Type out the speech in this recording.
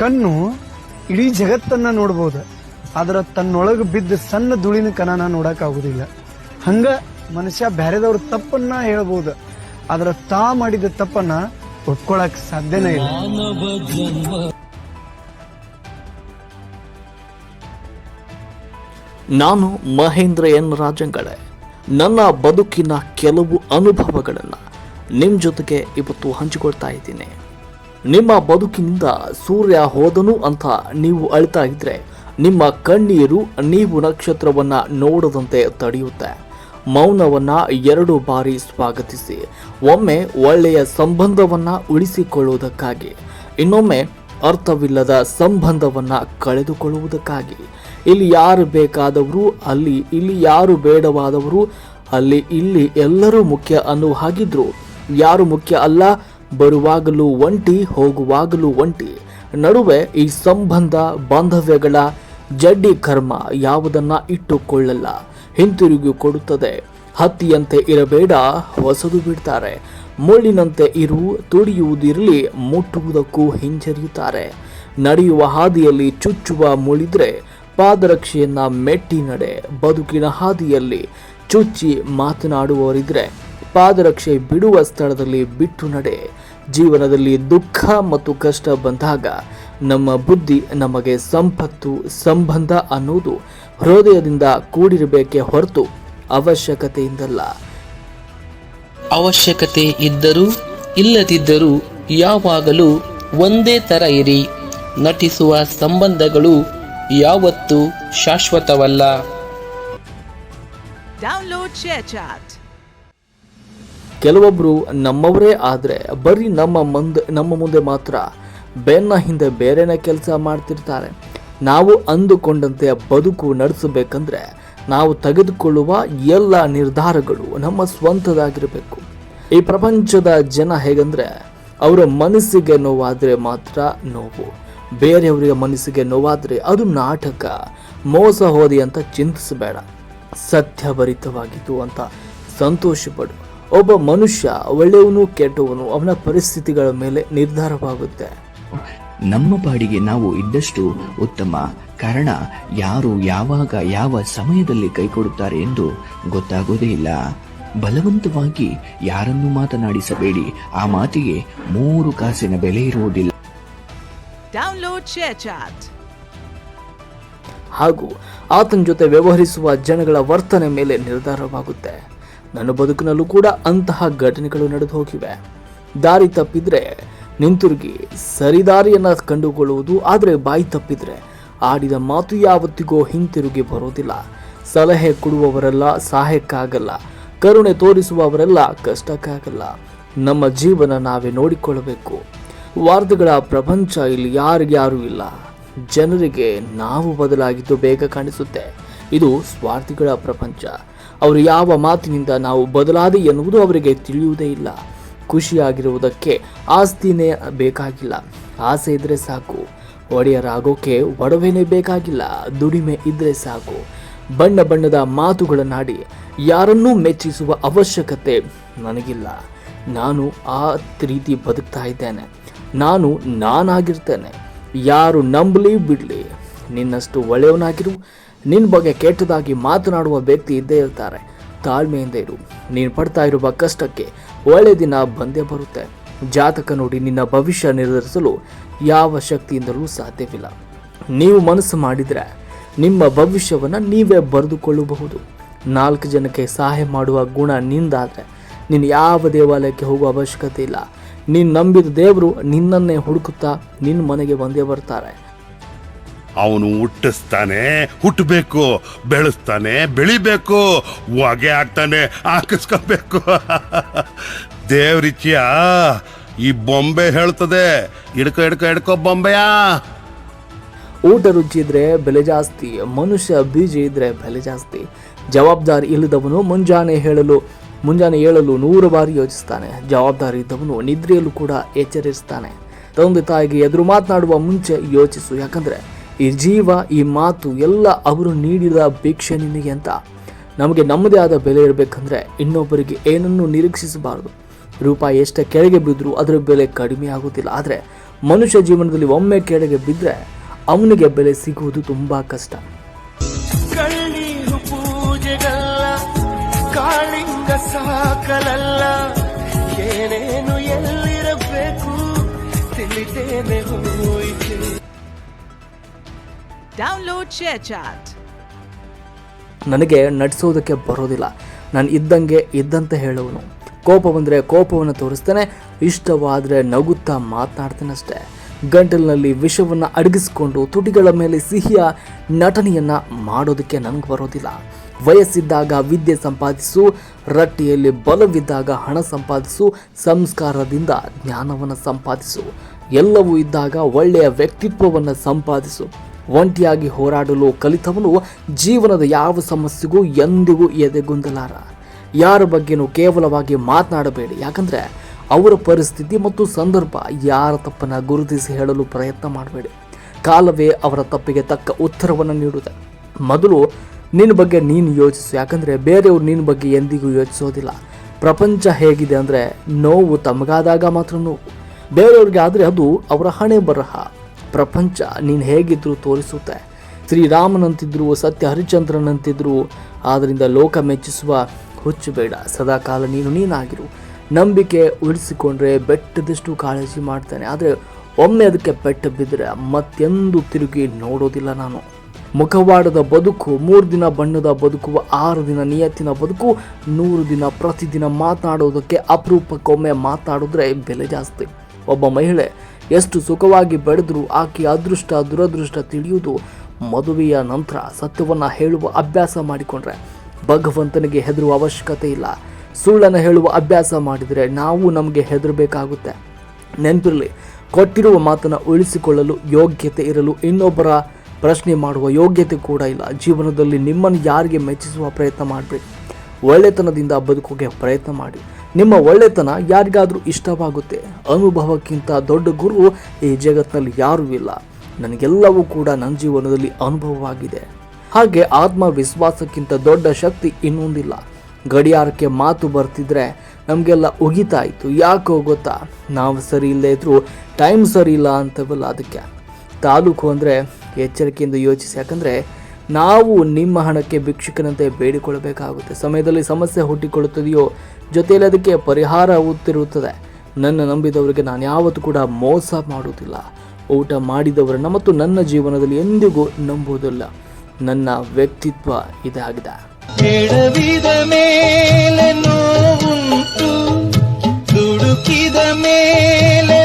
ಕಣ್ಣು ಇಡೀ ಜಗತ್ತನ್ನ ನೋಡ್ಬೋದು. ಆದ್ರೆ ತನ್ನೊಳಗೆ ಬಿದ್ದ ಸಣ್ಣ ಧುಳಿನ ಕಣನ ನೋಡಕ್ ಆಗುದಿಲ್ಲ. ಹಂಗ ಮನುಷ್ಯ ಬ್ಯಾರೆದವ್ರ ತಪ್ಪನ್ನ ಹೇಳ್ಬೋದು. ಆದ್ರೆ ತಾ ಮಾಡಿದ ತಪ್ಪನ್ನ ಒಪ್ಕೊಳಕ್ ಸಾಧ್ಯನೇ ಇಲ್ಲ. ನಾನು ಮಹೇಂದ್ರ ಎನ್ ರಾಜಂಗಳೆ. ನನ್ನ ಬದುಕಿನ ಕೆಲವು ಅನುಭವಗಳನ್ನು ನಿಮ್ಮ ಜೊತೆಗೆ ಇವತ್ತು ಹಂಚಿಕೊಳ್ತಾ ಇದ್ದೀನಿ. ನಿಮ್ಮ ಬದುಕಿನಿಂದ ಸೂರ್ಯ ಹೋದನು ಅಂತ ನೀವು ಅಳ್ತಾ ಇದ್ರೆ ನಿಮ್ಮ ಕಣ್ಣೀರು ನೀವು ನಕ್ಷತ್ರವನ್ನ ನೋಡದಂತೆ ತಡೆಯುತ್ತೆ. ಮೌನವನ್ನ ಎರಡು ಬಾರಿ ಸ್ವಾಗತಿಸಿ. ಒಮ್ಮೆ ಒಳ್ಳೆಯ ಸಂಬಂಧವನ್ನ ಉಳಿಸಿಕೊಳ್ಳುವುದಕ್ಕಾಗಿ, ಇನ್ನೊಮ್ಮೆ ಅರ್ಥವಿಲ್ಲದ ಸಂಬಂಧವನ್ನ ಕಳೆದುಕೊಳ್ಳುವುದಕ್ಕಾಗಿ. ಇಲ್ಲಿ ಯಾರು ಬೇಕಾದವರು, ಅಲ್ಲಿ ಇಲ್ಲಿ ಯಾರು ಬೇಡವಾದವರು, ಅಲ್ಲಿ ಇಲ್ಲಿ ಎಲ್ಲರೂ ಮುಖ್ಯ ಅನ್ನುವ ಹಾಗಿದ್ರು, ಯಾರು ಮುಖ್ಯ ಅಲ್ಲ ಬರುವಾಗಲೂ ಒಂಟಿ, ಹೋಗುವಾಗಲೂ ಒಂಟಿ. ನಡುವೆ ಈ ಸಂಬಂಧ, ಬಾಂಧವ್ಯಗಳ ಜಡ್ಡಿ ಕರ್ಮ ಯಾವುದನ್ನ ಇಟ್ಟುಕೊಳ್ಳಲ್ಲ, ಹಿಂತಿರುಗಿ ಕೊಡುತ್ತದೆ. ಹತ್ತಿಯಂತೆ ಇರಬೇಡ, ಹೊಸದು ಬಿಡ್ತಾರೆ. ಮುಳ್ಳಿನಂತೆ ಇರು, ತುಡಿಯುವುದಿರಲಿ, ಮುಟ್ಟುವುದಕ್ಕೂ ಹಿಂಜರಿಯುತ್ತಾರೆ. ನಡೆಯುವ ಹಾದಿಯಲ್ಲಿ ಚುಚ್ಚುವ ಮುಳಿದ್ರೆ ಪಾದರಕ್ಷೆಯನ್ನ ಮೆಟ್ಟಿ ನಡೆ, ಬದುಕಿನ ಹಾದಿಯಲ್ಲಿ ಚುಚ್ಚಿ ಮಾತನಾಡುವವರಿದ್ರೆ ಪಾದರಕ್ಷೆ ಬಿಡುವ ಸ್ಥಳದಲ್ಲಿ ಬಿಟ್ಟು ನಡೆ. ಜೀವನದಲ್ಲಿ ದುಃಖ ಮತ್ತು ಕಷ್ಟ ಬಂದಾಗ ನಮ್ಮ ಬುದ್ಧಿ ನಮಗೆ ಸಂಪತ್ತು ಸಂಬಂಧ ಅನ್ನೋದು ಹೃದಯದಿಂದ ಕೂಡಿರಬೇಕೆ ಹೊರತು ಅವಶ್ಯಕತೆಯಿಂದಲ್ಲ. ಅವಶ್ಯಕತೆ ಇದ್ದರೂ ಇಲ್ಲದಿದ್ದರೂ ಯಾವಾಗಲೂ ಒಂದೇ ಥರ ಇರಿ. ನಟಿಸುವ ಸಂಬಂಧಗಳು ಯಾವತ್ತೂ ಶಾಶ್ವತವಲ್ಲ. Download ಕೆಲವೊಬ್ರು ನಮ್ಮವರೇ ಆದರೆ ಬರೀ ನಮ್ಮ ಮುಂದೆ ನಮ್ಮ ಮುಂದೆ ಮಾತ್ರ ಬೆನ್ನ ಹಿಂದೆ ಬೇರೆನೇ ಕೆಲಸ ಮಾಡ್ತಿರ್ತಾರೆ. ನಾವು ಅಂದುಕೊಂಡಂತೆ ಬದುಕು ನಡೆಸಬೇಕಂದ್ರೆ ನಾವು ತೆಗೆದುಕೊಳ್ಳುವ ಎಲ್ಲ ನಿರ್ಧಾರಗಳು ನಮ್ಮ ಸ್ವಂತದಾಗಿರಬೇಕು ಈ ಪ್ರಪಂಚದ ಜನ ಹೇಗಂದರೆ ಅವರ ಮನಸ್ಸಿಗೆ ನೋವಾದರೆ ಮಾತ್ರ ನೋವು, ಬೇರೆಯವರಿಗೆ ಮನಸ್ಸಿಗೆ ನೋವಾದರೆ ಅದು ನಾಟಕ, ಮೋಸ ಹೋದಿ ಅಂತ ಚಿಂತಿಸಬೇಡ. ಸತ್ಯಭರಿತವಾಗಿತ್ತು ಅಂತ ಸಂತೋಷಪಡು ಒಬ್ಬ ಮನುಷ್ಯ ಒಳ್ಳೆಯವನು ಕೆಟ್ಟವನು ಅವನ ಪರಿಸ್ಥಿತಿಗಳ ಮೇಲೆ ನಿರ್ಧಾರವಾಗುತ್ತೆ. ನಮ್ಮ ಪಾಡಿಗೆ ನಾವು ಇದ್ದಷ್ಟು ಉತ್ತಮ ಕಾರಣ ಯಾರು ಯಾವಾಗ ಯಾವ ಸಮಯದಲ್ಲಿ ಕೈಕೊಡುತ್ತಾರೆ ಎಂದು ಗೊತ್ತಾಗೋದೇ ಇಲ್ಲ. ಬಲವಂತವಾಗಿ ಯಾರನ್ನು ಮಾತನಾಡಿಸಬೇಡಿ. ಆ ಮಾತಿಗೆ ಮೂರು ಕಾಸಿನ ಬೆಲೆ ಇರುವುದಿಲ್ಲ. ShareChat. ಹಾಗೂ ಆತನ ಜೊತೆ ವ್ಯವಹರಿಸುವ ಜನಗಳ ವರ್ತನೆ ಮೇಲೆ ನಿರ್ಧಾರವಾಗುತ್ತೆ. ನನ್ನ ಬದುಕಿನಲ್ಲೂ ಕೂಡ ಅಂತಹ ಘಟನೆಗಳು ನಡೆದು ಹೋಗಿವೆ ದಾರಿ ತಪ್ಪಿದ್ರೆ ನಿಂತಿರುಗಿ ಸರಿದಾರಿಯನ್ನ ಕಂಡುಕೊಳ್ಳುವುದು, ಆದರೆ ಬಾಯಿ ತಪ್ಪಿದ್ರೆ ಆಡಿದ ಮಾತು ಯಾವತ್ತಿಗೂ ಹಿಂತಿರುಗಿ ಬರೋದಿಲ್ಲ ಸಲಹೆ ಕೊಡುವವರೆಲ್ಲ ಸಹಾಯಕ್ಕಾಗಲ್ಲ, ಕರುಣೆ ತೋರಿಸುವವರೆಲ್ಲ ಕಷ್ಟಕ್ಕಾಗಲ್ಲ. ನಮ್ಮ ಜೀವನ ನಾವೇ ನೋಡಿಕೊಳ್ಳಬೇಕು. ವಾರ್ತೆಗಳ ಪ್ರಪಂಚ ಇಲ್ಲಿ ಯಾರಿಗ್ಯಾರೂ ಇಲ್ಲ. ಜನರಿಗೆ ನಾವು ಬದಲಾಗಿದ್ದು ಬೇಗ ಕಾಣಿಸುತ್ತೆ. ಇದು ಸ್ವಾರ್ಥಿಗಳ ಪ್ರಪಂಚ. ಅವರು ಯಾವ ಮಾತಿನಿಂದ ನಾವು ಬದಲಾದೆ ಎನ್ನುವುದು ಅವರಿಗೆ ತಿಳಿಯುವುದೇ ಇಲ್ಲ. ಖುಷಿಯಾಗಿರುವುದಕ್ಕೆ ಆಸ್ತಿನೇ ಬೇಕಾಗಿಲ್ಲ. ಆಸೆ ಇದ್ದರೆ ಸಾಕು. ಒಡೆಯರಾಗೋಕೆ ಒಡವೆನೇ ಬೇಕಾಗಿಲ್ಲ. ದುಡಿಮೆ ಇದ್ದರೆ ಸಾಕು. ಬಣ್ಣ ಬಣ್ಣದ ಮಾತುಗಳನ್ನಾಡಿ ಯಾರನ್ನೂ ಮೆಚ್ಚಿಸುವ ಅವಶ್ಯಕತೆ ನನಗಿಲ್ಲ. ನಾನು ಆ ರೀತಿ ಬದುಕ್ತಾ ಇದ್ದೇನೆ. ನಾನು ನಾನಾಗಿರ್ತೇನೆ. ಯಾರು ನಂಬಲಿ ಬಿಡಲಿ. ನಿನ್ನಷ್ಟು ಒಳ್ಳೆಯವನಾಗಿರು. ನಿನ್ನ ಬಗ್ಗೆ ಕೆಟ್ಟದಾಗಿ ಮಾತನಾಡುವ ವ್ಯಕ್ತಿ ಇದ್ದೇ ಇರ್ತಾರೆ. ತಾಳ್ಮೆಯಿಂದ ಇರು. ನೀನು ಪಡ್ತಾ ಇರುವ ಕಷ್ಟಕ್ಕೆ ಒಳ್ಳೆ ದಿನ ಬಂದೇ ಬರುತ್ತೆ. ಜಾತಕ ನೋಡಿ ನಿನ್ನ ಭವಿಷ್ಯ ನಿರ್ಧರಿಸಲು ಯಾವ ಶಕ್ತಿಯಿಂದಲೂ ಸಾಧ್ಯವಿಲ್ಲ. ನೀವು ಮನಸ್ಸು ಮಾಡಿದರೆ ನಿಮ್ಮ ಭವಿಷ್ಯವನ್ನು ನೀವೇ ಬರೆದುಕೊಳ್ಳಬಹುದು. ನಾಲ್ಕು ಜನಕ್ಕೆ ಸಹಾಯ ಮಾಡುವ ಗುಣ ನಿಂದಾದರೆ ನೀನು ಯಾವ ದೇವಾಲಯಕ್ಕೆ ಹೋಗುವ ಅವಶ್ಯಕತೆ ಇಲ್ಲ. ನೀನು ನಂಬಿದ ದೇವರು ನಿನ್ನನ್ನೇ ಹುಡುಕುತ್ತಾ ನಿನ್ನ ಮನೆಗೆ ಬಂದೇ ಬರ್ತಾರೆ. ಅವನು ಹುಟ್ಟಿಸ್ತಾನೆ ಹುಟ್ಟಬೇಕು ಬೆಳೆಸ್ತಾನೆ, ಬೆಳಿಬೇಕು, ಹೊಗೆ ಹಾಕ್ತಾನೆ, ಹಾಕಿಸ್ಕೋಬೇಕು. ದೇವ್ರಿಚಿಯ ಈ ಬೊಂಬೆ ಹೇಳ್ತದೆ. ಹಿಡ್ಕೊ ಹಿಡ್ಕೊ ಹಿಡ್ಕೊ ಬೊಂಬೆಯ. ಊಟ ರುಚಿ ಇದ್ರೆ ಬೆಲೆ ಜಾಸ್ತಿ, ಮನುಷ್ಯ ಬೀಜ ಇದ್ರೆ ಬೆಲೆ ಜಾಸ್ತಿ. ಜವಾಬ್ದಾರಿ ಇಲ್ಲದವನು ಮುಂಜಾನೆ ಹೇಳಲು ಮುಂಜಾನೆ ಹೇಳಲು ನೂರು ಬಾರಿ ಯೋಚಿಸ್ತಾನೆ. ಜವಾಬ್ದಾರಿ ಇದ್ದವನು ನಿದ್ರೆಯಲ್ಲೂ ಕೂಡ ಎಚ್ಚರಿಸ್ತಾನೆ. ತಂದೆ ತಾಯಿಗೆ ಎದುರು ಮಾತನಾಡುವ ಮುಂಚೆ ಯೋಚಿಸು. ಯಾಕಂದ್ರೆ ಈ ಜೀವ, ಈ ಮಾತು ಎಲ್ಲ ಅವರು ನೀಡಿದ ಭಿಕ್ಷೆ ನಿಮಗೆ ಅಂತ. ನಮಗೆ ನಮ್ಮದೇ ಆದ ಬೆಲೆ ಇರಬೇಕಂದ್ರೆ ಇನ್ನೊಬ್ಬರಿಗೆ ಏನನ್ನೂ ನಿರೀಕ್ಷಿಸಬಾರದು. ರೂಪಾಯಿ ಎಷ್ಟೇ ಕೆಳಗೆ ಬಿದ್ದರೂ ಅದರ ಬೆಲೆ ಕಡಿಮೆ ಆಗೋದಿಲ್ಲ ಆದರೆ ಮನುಷ್ಯ ಜೀವನದಲ್ಲಿ ಒಮ್ಮೆ ಕೆಳಗೆ ಬಿದ್ದರೆ ಅವನಿಗೆ ಬೆಲೆ ಸಿಗುವುದು ತುಂಬ ಕಷ್ಟ. ಸಾಕಲಲ್ಲ, ಏನೇನು ಎಲ್ಲಿರಬೇಕು ತಿಳಿದೇನೆ ಹೋಯಿತೆ. Download ಚಾಟ್ ನನಗೆ ನಟಿಸೋದಕ್ಕೆ ಬರೋದಿಲ್ಲ. ನಾನು ಇದ್ದಂಗೆ ಇದ್ದಂತೆ ಹೇಳುವನು. ಕೋಪ ಬಂದರೆ ಕೋಪವನ್ನು ತೋರಿಸ್ತೇನೆ, ಇಷ್ಟವಾದರೆ ನಗುತ್ತಾ ಮಾತನಾಡ್ತೇನೆ ಅಷ್ಟೇ. ಗಂಟಲಿನಲ್ಲಿ ವಿಷವನ್ನು ಅಡಗಿಸಿಕೊಂಡು ತುಟಿಗಳ ಮೇಲೆ ಸಿಹಿಯ ನಟನೆಯನ್ನು ಮಾಡೋದಕ್ಕೆ ನನಗೆ ಬರೋದಿಲ್ಲ. ವಯಸ್ಸಿದ್ದಾಗ ವಿದ್ಯೆ ಸಂಪಾದಿಸು, ರಟ್ಟಿಯಲ್ಲಿ ಬಲವಿದ್ದಾಗ ಹಣ ಸಂಪಾದಿಸು, ಸಂಸ್ಕಾರದಿಂದ ಜ್ಞಾನವನ್ನು ಸಂಪಾದಿಸು. ಎಲ್ಲವೂ ಇದ್ದಾಗ ಒಳ್ಳೆಯ ವ್ಯಕ್ತಿತ್ವವನ್ನು ಸಂಪಾದಿಸು. ಒಂಟಿಯಾಗಿ ಹೋರಾಡಲು ಕಲಿತವನು ಜೀವನದ ಯಾವ ಸಮಸ್ಯೆಗೂ ಎಂದಿಗೂ ಎದೆಗುಂದಲಾರ. ಯಾರ ಬಗ್ಗೆನೂ ಕೇವಲವಾಗಿ ಮಾತನಾಡಬೇಡಿ. ಯಾಕಂದರೆ ಅವರ ಪರಿಸ್ಥಿತಿ ಮತ್ತು ಸಂದರ್ಭ ಯಾರ ತಪ್ಪನ್ನು ಗುರುತಿಸಿ ಹೇಳಲು ಪ್ರಯತ್ನ ಮಾಡಬೇಡಿ. ಕಾಲವೇ ಅವರ ತಪ್ಪಿಗೆ ತಕ್ಕ ಉತ್ತರವನ್ನು ನೀಡುತ್ತೆ. ಮೊದಲು ನಿನ್ನ ಬಗ್ಗೆ ನೀನು ಯೋಚಿಸು. ಯಾಕಂದರೆ ಬೇರೆಯವರು ನಿನ್ನ ಬಗ್ಗೆ ಎಂದಿಗೂ ಯೋಚಿಸೋದಿಲ್ಲ. ಪ್ರಪಂಚ ಹೇಗಿದೆ ಅಂದರೆ ನೋವು ತಮಗಾದಾಗ ಮಾತ್ರ ನೋವು. ಬೇರೆಯವ್ರಿಗೆ ಆದರೆ ಅದು ಅವರ ಹಣೆ ಬರಹ ಪ್ರಪಂಚ ನೀನು ಹೇಗಿದ್ರು ತೋರಿಸುತ್ತೆ. ಶ್ರೀರಾಮನಂತಿದ್ರು ಸತ್ಯ ಹರಿಚಂದ್ರನಂತಿದ್ರು ಆದ್ದರಿಂದ ಲೋಕ ಮೆಚ್ಚಿಸುವ ಹುಚ್ಚು ಬೇಡ. ಸದಾಕಾಲ ನೀನು ನೀನಾಗಿರು. ನಂಬಿಕೆ ಉಳಿಸಿಕೊಂಡ್ರೆ ಬೆಟ್ಟದಷ್ಟು ಕಾಳಜಿ ಮಾಡ್ತಾನೆ. ಆದರೆ ಒಮ್ಮೆ ಅದಕ್ಕೆ ಪೆಟ್ಟು ಬಿದ್ದರೆ ಮತ್ತೆಂದು ತಿರುಗಿ ನೋಡೋದಿಲ್ಲ ನಾನು. ಮುಖವಾಡದ ಬದುಕು ಮೂರು ದಿನ ಬಣ್ಣದ ಬದುಕು, ಆರು ದಿನ ನಿಯತ್ತಿನ ಬದುಕು, ನೂರು ದಿನ ಪ್ರತಿದಿನ ಮಾತನಾಡೋದಕ್ಕೆ ಅಪರೂಪಕ್ಕೊಮ್ಮೆ ಮಾತಾಡಿದ್ರೆ ಬೆಲೆ ಜಾಸ್ತಿ. ಒಬ್ಬ ಮಹಿಳೆ ಎಷ್ಟು ಸುಖವಾಗಿ ಬೆಳೆದರೂ ಆಕೆ ಅದೃಷ್ಟ, ದುರದೃಷ್ಟ ತಿಳಿಯುವುದು ಮದುವೆಯ ನಂತರ ಸತ್ಯವನ್ನು ಹೇಳುವ ಅಭ್ಯಾಸ ಮಾಡಿಕೊಂಡ್ರೆ ಭಗವಂತನಿಗೆ ಹೆದರುವ ಅವಶ್ಯಕತೆ ಇಲ್ಲ. ಸುಳ್ಳನ್ನು ಹೇಳುವ ಅಭ್ಯಾಸ ಮಾಡಿದರೆ ನಾವು ನಮಗೆ ಹೆದರಬೇಕಾಗುತ್ತೆ. ನೆನಪಿರಲಿ, ಕೊಟ್ಟಿರುವ ಮಾತನ್ನು ಉಳಿಸಿಕೊಳ್ಳಲು ಯೋಗ್ಯತೆ ಇರಲು ಇನ್ನೊಬ್ಬರ ಪ್ರಶ್ನೆ ಮಾಡುವ ಯೋಗ್ಯತೆ ಕೂಡ ಇಲ್ಲ. ಜೀವನದಲ್ಲಿ ನಿಮ್ಮನ್ನು ಯಾರಿಗೆ ಮೆಚ್ಚಿಸುವ ಪ್ರಯತ್ನ ಮಾಡಬೇಡಿ. ಒಳ್ಳೆತನದಿಂದ ಬದುಕೋಗೆ ಪ್ರಯತ್ನ ಮಾಡಿ. ನಿಮ್ಮ ಒಳ್ಳೆತನ ಯಾರಿಗಾದರೂ ಇಷ್ಟವಾಗುತ್ತೆ. ಅನುಭವಕ್ಕಿಂತ ದೊಡ್ಡ ಗುರು ಈ ಜಗತ್ತಿನಲ್ಲಿ ಯಾರೂ ಇಲ್ಲ. ನನಗೆಲ್ಲವೂ ಕೂಡ ನನ್ನ ಜೀವನದಲ್ಲಿ ಅನುಭವವಾಗಿದೆ. ಹಾಗೆ ಆತ್ಮವಿಶ್ವಾಸಕ್ಕಿಂತ ದೊಡ್ಡ ಶಕ್ತಿ ಇನ್ನೊಂದಿಲ್ಲ. ಗಡಿಯಾರಕ್ಕೆ ಮಾತು ಬರ್ತಿದ್ರೆ ನಮಗೆಲ್ಲ ಉಗಿತಾ ಇತ್ತು ಯಾಕೋ ಗೊತ್ತಾ? ನಾವು ಸರಿ ಇಲ್ಲದೇ ಇದ್ರೂ ಟೈಮ್ ಸರಿ ಇಲ್ಲ ಅಂತವಲ್ಲ ಅದಕ್ಕೆ. ತಾಲೂಕು ಅಂದರೆ ಎಚ್ಚರಿಕೆಯಿಂದ ಯೋಚಿಸಿ. ಯಾಕಂದರೆ ನಾವು ನಿಮ್ಮ ಹಣಕ್ಕೆ ಭಿಕ್ಷುಕನಂತೆ ಬೇಡಿಕೊಳ್ಳಬೇಕಾಗುತ್ತೆ. ಸಮಯದಲ್ಲಿ ಸಮಸ್ಯೆ ಹುಟ್ಟಿಕೊಳ್ಳುತ್ತದೆಯೋ, ಜೊತೆಯಲ್ಲಿ ಅದಕ್ಕೆ ಪರಿಹಾರ ಉತ್ತಿರುತ್ತದೆ ನನ್ನ ನಂಬಿದವರಿಗೆ ನಾನು ಯಾವತ್ತೂ ಕೂಡ ಮೋಸ ಮಾಡುವುದಿಲ್ಲ. ಊಟ ಮಾಡಿದವರನ್ನು ಮತ್ತು ನನ್ನ ಜೀವನದಲ್ಲಿ ಎಂದಿಗೂ ನಂಬುವುದಿಲ್ಲ. ನನ್ನ ವ್ಯಕ್ತಿತ್ವ ಇದಾಗಿದೆ ಮೇಲೆ